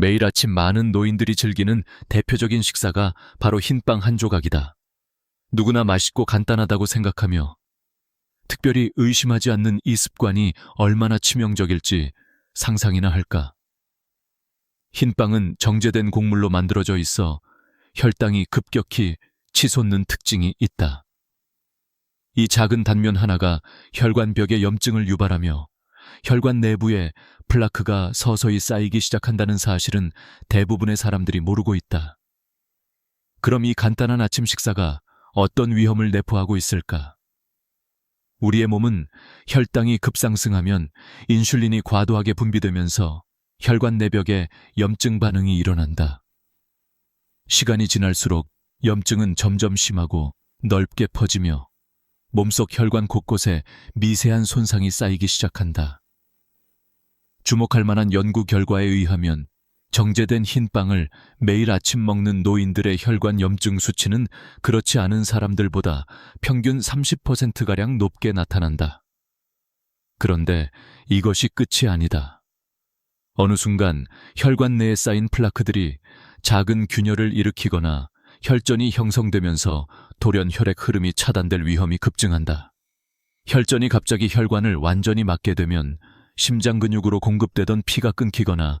매일 아침 많은 노인들이 즐기는 대표적인 식사가 바로 흰빵 한 조각이다. 누구나 맛있고 간단하다고 생각하며 특별히 의심하지 않는 이 습관이 얼마나 치명적일지 상상이나 할까. 흰빵은 정제된 곡물로 만들어져 있어 혈당이 급격히 치솟는 특징이 있다. 이 작은 단면 하나가 혈관벽에 염증을 유발하며 혈관 내부에 플라크가 서서히 쌓이기 시작한다는 사실은 대부분의 사람들이 모르고 있다. 그럼 이 간단한 아침 식사가 어떤 위험을 내포하고 있을까? 우리의 몸은 혈당이 급상승하면 인슐린이 과도하게 분비되면서 혈관 내벽에 염증 반응이 일어난다. 시간이 지날수록 염증은 점점 심하고 넓게 퍼지며 몸속 혈관 곳곳에 미세한 손상이 쌓이기 시작한다. 주목할 만한 연구 결과에 의하면 정제된 흰빵을 매일 아침 먹는 노인들의 혈관 염증 수치는 그렇지 않은 사람들보다 평균 30%가량 높게 나타난다. 그런데 이것이 끝이 아니다. 어느 순간 혈관 내에 쌓인 플라크들이 작은 균열을 일으키거나 혈전이 형성되면서 돌연 혈액 흐름이 차단될 위험이 급증한다. 혈전이 갑자기 혈관을 완전히 막게 되면 심장 근육으로 공급되던 피가 끊기거나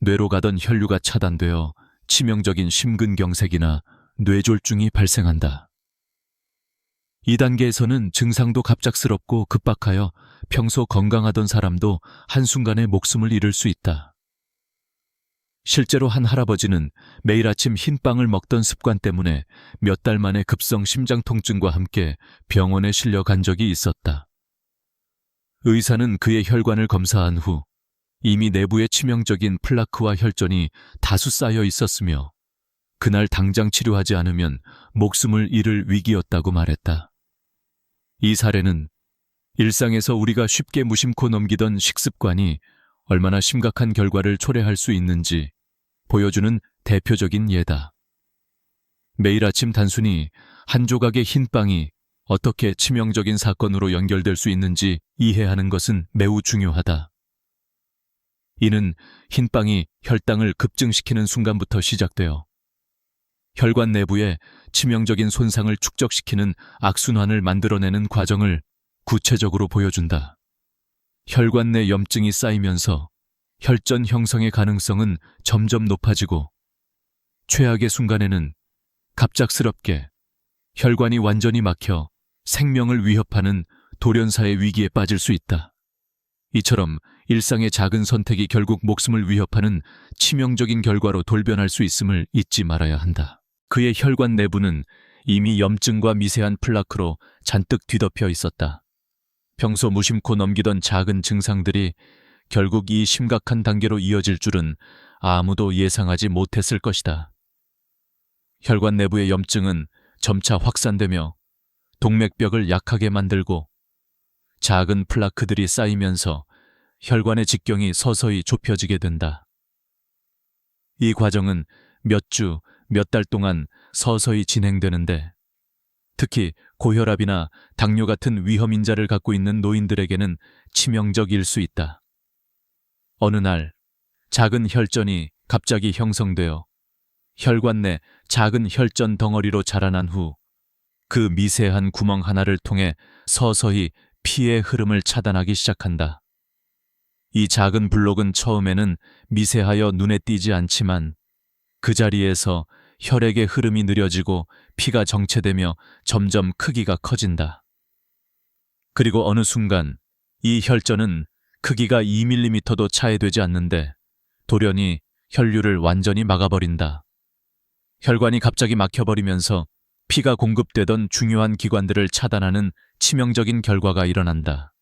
뇌로 가던 혈류가 차단되어 치명적인 심근경색이나 뇌졸중이 발생한다. 이 단계에서는 증상도 갑작스럽고 급박하여 평소 건강하던 사람도 한순간에 목숨을 잃을 수 있다. 실제로 한 할아버지는 매일 아침 흰빵을 먹던 습관 때문에 몇 달 만에 급성 심장 통증과 함께 병원에 실려 간 적이 있었다. 의사는 그의 혈관을 검사한 후 이미 내부에 치명적인 플라크와 혈전이 다수 쌓여 있었으며 그날 당장 치료하지 않으면 목숨을 잃을 위기였다고 말했다. 이 사례는 일상에서 우리가 쉽게 무심코 넘기던 식습관이 얼마나 심각한 결과를 초래할 수 있는지 보여주는 대표적인 예다. 매일 아침 단순히 한 조각의 흰 빵이 어떻게 치명적인 사건으로 연결될 수 있는지 이해하는 것은 매우 중요하다. 이는 흰빵이 혈당을 급증시키는 순간부터 시작되어 혈관 내부에 치명적인 손상을 축적시키는 악순환을 만들어내는 과정을 구체적으로 보여준다. 혈관 내 염증이 쌓이면서 혈전 형성의 가능성은 점점 높아지고 최악의 순간에는 갑작스럽게 혈관이 완전히 막혀 생명을 위협하는 돌연사의 위기에 빠질 수 있다. 이처럼 일상의 작은 선택이 결국 목숨을 위협하는 치명적인 결과로 돌변할 수 있음을 잊지 말아야 한다. 그의 혈관 내부는 이미 염증과 미세한 플라크로 잔뜩 뒤덮여 있었다. 평소 무심코 넘기던 작은 증상들이 결국 이 심각한 단계로 이어질 줄은 아무도 예상하지 못했을 것이다. 혈관 내부의 염증은 점차 확산되며 동맥벽을 약하게 만들고 작은 플라크들이 쌓이면서 혈관의 직경이 서서히 좁혀지게 된다. 이 과정은 몇 주, 몇 달 동안 서서히 진행되는데 특히 고혈압이나 당뇨 같은 위험 인자를 갖고 있는 노인들에게는 치명적일 수 있다. 어느 날 작은 혈전이 갑자기 형성되어 혈관 내 작은 혈전 덩어리로 자라난 후 그 미세한 구멍 하나를 통해 서서히 피의 흐름을 차단하기 시작한다. 이 작은 블록은 처음에는 미세하여 눈에 띄지 않지만 그 자리에서 혈액의 흐름이 느려지고 피가 정체되며 점점 크기가 커진다. 그리고 어느 순간 이 혈전은 크기가 2mm도 차이되지 않는데 돌연히 혈류를 완전히 막아버린다. 혈관이 갑자기 막혀버리면서 피가 공급되던 중요한 기관들을 차단하는 치명적인 결과가 일어난다.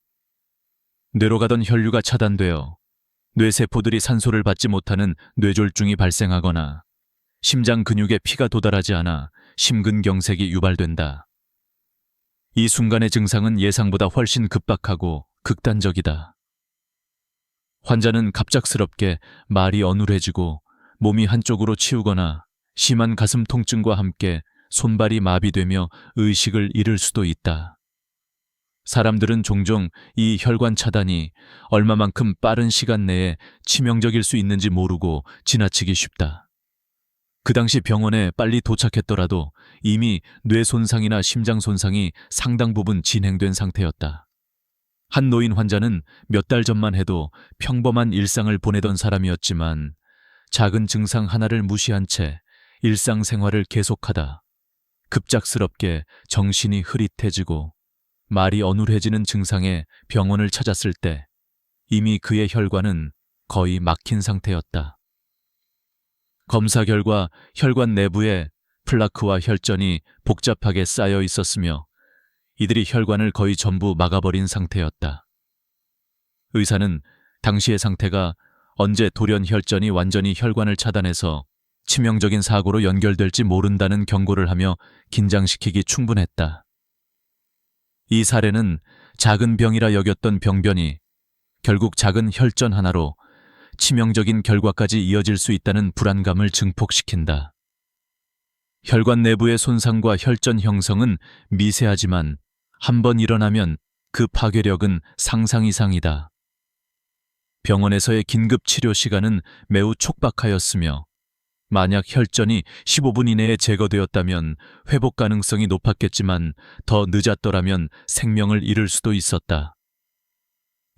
뇌로 가던 혈류가 차단되어 뇌세포들이 산소를 받지 못하는 뇌졸중이 발생하거나 심장 근육에 피가 도달하지 않아 심근경색이 유발된다. 이 순간의 증상은 예상보다 훨씬 급박하고 극단적이다. 환자는 갑작스럽게 말이 어눌해지고 몸이 한쪽으로 치우거나 심한 가슴 통증과 함께 손발이 마비되며 의식을 잃을 수도 있다. 사람들은 종종 이 혈관 차단이 얼마만큼 빠른 시간 내에 치명적일 수 있는지 모르고 지나치기 쉽다. 그 당시 병원에 빨리 도착했더라도 이미 뇌 손상이나 심장 손상이 상당 부분 진행된 상태였다. 한 노인 환자는 몇 달 전만 해도 평범한 일상을 보내던 사람이었지만 작은 증상 하나를 무시한 채 일상생활을 계속하다 급작스럽게 정신이 흐릿해지고 말이 어눌해지는 증상에 병원을 찾았을 때 이미 그의 혈관은 거의 막힌 상태였다. 검사 결과 혈관 내부에 플라크와 혈전이 복잡하게 쌓여 있었으며 이들이 혈관을 거의 전부 막아버린 상태였다. 의사는 당시의 상태가 언제 돌연 혈전이 완전히 혈관을 차단해서 치명적인 사고로 연결될지 모른다는 경고를 하며 긴장시키기 충분했다. 이 사례는 작은 병이라 여겼던 병변이 결국 작은 혈전 하나로 치명적인 결과까지 이어질 수 있다는 불안감을 증폭시킨다. 혈관 내부의 손상과 혈전 형성은 미세하지만 한번 일어나면 그 파괴력은 상상 이상이다. 병원에서의 긴급 치료 시간은 매우 촉박하였으며 만약 혈전이 15분 이내에 제거되었다면 회복 가능성이 높았겠지만 더 늦었더라면 생명을 잃을 수도 있었다.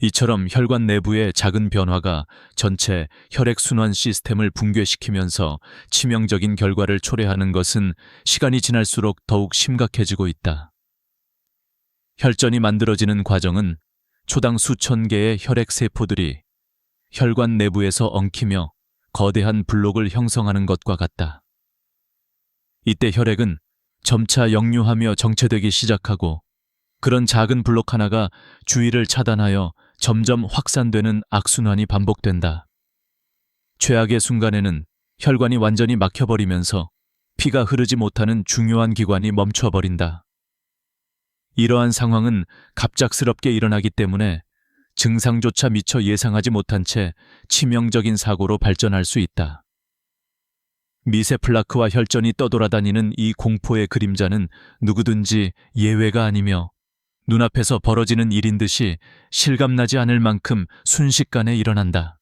이처럼 혈관 내부의 작은 변화가 전체 혈액순환 시스템을 붕괴시키면서 치명적인 결과를 초래하는 것은 시간이 지날수록 더욱 심각해지고 있다. 혈전이 만들어지는 과정은 초당 수천 개의 혈액 세포들이 혈관 내부에서 엉키며 거대한 블록을 형성하는 것과 같다. 이때 혈액은 점차 역류하며 정체되기 시작하고 그런 작은 블록 하나가 주위를 차단하여 점점 확산되는 악순환이 반복된다. 최악의 순간에는 혈관이 완전히 막혀버리면서 피가 흐르지 못하는 중요한 기관이 멈춰버린다. 이러한 상황은 갑작스럽게 일어나기 때문에 증상조차 미처 예상하지 못한 채 치명적인 사고로 발전할 수 있다. 미세 플라크와 혈전이 떠돌아다니는 이 공포의 그림자는 누구든지 예외가 아니며 눈앞에서 벌어지는 일인 듯이 실감나지 않을 만큼 순식간에 일어난다.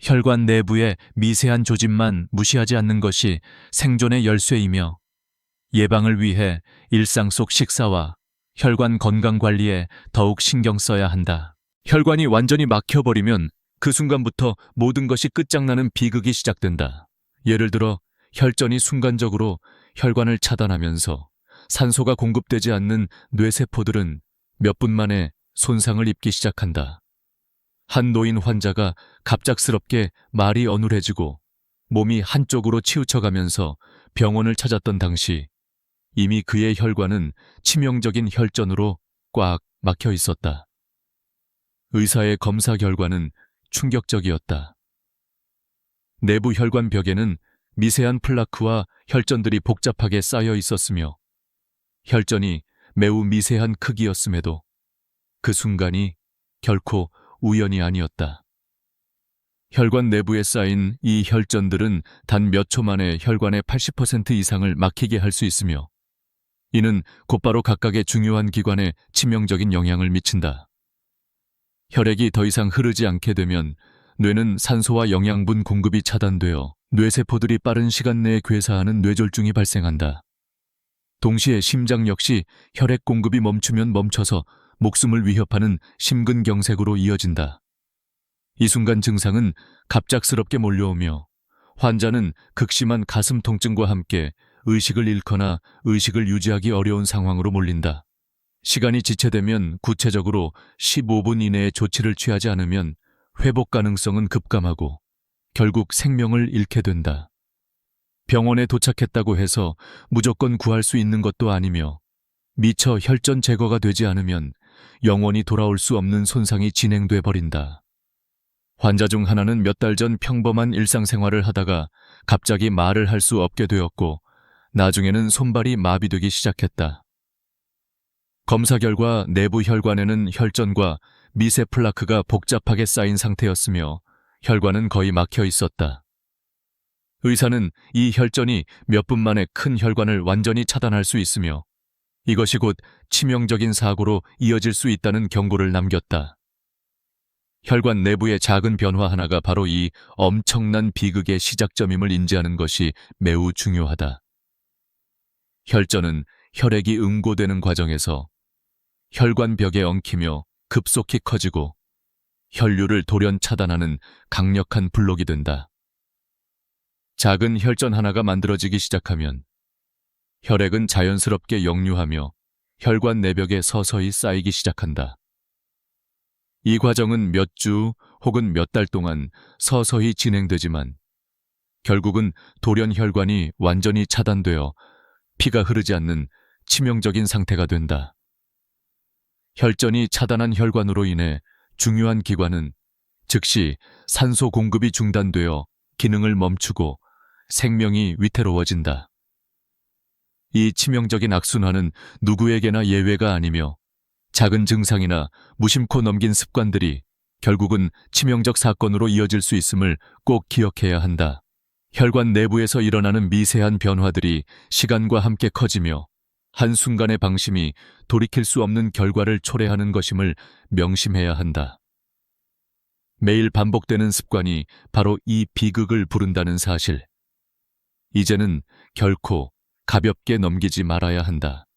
혈관 내부의 미세한 조짐만 무시하지 않는 것이 생존의 열쇠이며 예방을 위해 일상 속 식사와 혈관 건강 관리에 더욱 신경 써야 한다. 혈관이 완전히 막혀버리면 그 순간부터 모든 것이 끝장나는 비극이 시작된다. 예를 들어 혈전이 순간적으로 혈관을 차단하면서 산소가 공급되지 않는 뇌세포들은 몇 분 만에 손상을 입기 시작한다. 한 노인 환자가 갑작스럽게 말이 어눌해지고 몸이 한쪽으로 치우쳐가면서 병원을 찾았던 당시 이미 그의 혈관은 치명적인 혈전으로 꽉 막혀 있었다. 의사의 검사 결과는 충격적이었다. 내부 혈관 벽에는 미세한 플라크와 혈전들이 복잡하게 쌓여 있었으며 혈전이 매우 미세한 크기였음에도 그 순간이 결코 우연이 아니었다. 혈관 내부에 쌓인 이 혈전들은 단 몇 초 만에 혈관의 80% 이상을 막히게 할 수 있으며 이는 곧바로 각각의 중요한 기관에 치명적인 영향을 미친다. 혈액이 더 이상 흐르지 않게 되면 뇌는 산소와 영양분 공급이 차단되어 뇌세포들이 빠른 시간 내에 괴사하는 뇌졸중이 발생한다. 동시에 심장 역시 혈액 공급이 멈추면 멈춰서 목숨을 위협하는 심근경색으로 이어진다. 이 순간 증상은 갑작스럽게 몰려오며 환자는 극심한 가슴 통증과 함께 의식을 잃거나 의식을 유지하기 어려운 상황으로 몰린다. 시간이 지체되면 구체적으로 15분 이내에 조치를 취하지 않으면 회복 가능성은 급감하고 결국 생명을 잃게 된다. 병원에 도착했다고 해서 무조건 구할 수 있는 것도 아니며 미처 혈전 제거가 되지 않으면 영원히 돌아올 수 없는 손상이 진행돼 버린다. 환자 중 하나는 몇 달 전 평범한 일상생활을 하다가 갑자기 말을 할 수 없게 되었고 나중에는 손발이 마비되기 시작했다. 검사 결과 내부 혈관에는 혈전과 미세 플라크가 복잡하게 쌓인 상태였으며 혈관은 거의 막혀 있었다. 의사는 이 혈전이 몇 분 만에 큰 혈관을 완전히 차단할 수 있으며 이것이 곧 치명적인 사고로 이어질 수 있다는 경고를 남겼다. 혈관 내부의 작은 변화 하나가 바로 이 엄청난 비극의 시작점임을 인지하는 것이 매우 중요하다. 혈전은 혈액이 응고되는 과정에서 혈관벽에 엉키며 급속히 커지고 혈류를 돌연 차단하는 강력한 블록이 된다. 작은 혈전 하나가 만들어지기 시작하면 혈액은 자연스럽게 역류하며 혈관 내벽에 서서히 쌓이기 시작한다. 이 과정은 몇 주 혹은 몇 달 동안 서서히 진행되지만 결국은 돌연 혈관이 완전히 차단되어 피가 흐르지 않는 치명적인 상태가 된다. 혈전이 차단한 혈관으로 인해 중요한 기관은 즉시 산소 공급이 중단되어 기능을 멈추고 생명이 위태로워진다. 이 치명적인 악순환은 누구에게나 예외가 아니며 작은 증상이나 무심코 넘긴 습관들이 결국은 치명적 사건으로 이어질 수 있음을 꼭 기억해야 한다. 혈관 내부에서 일어나는 미세한 변화들이 시간과 함께 커지며 한순간의 방심이 돌이킬 수 없는 결과를 초래하는 것임을 명심해야 한다. 매일 반복되는 습관이 바로 이 비극을 부른다는 사실. 이제는 결코 가볍게 넘기지 말아야 한다.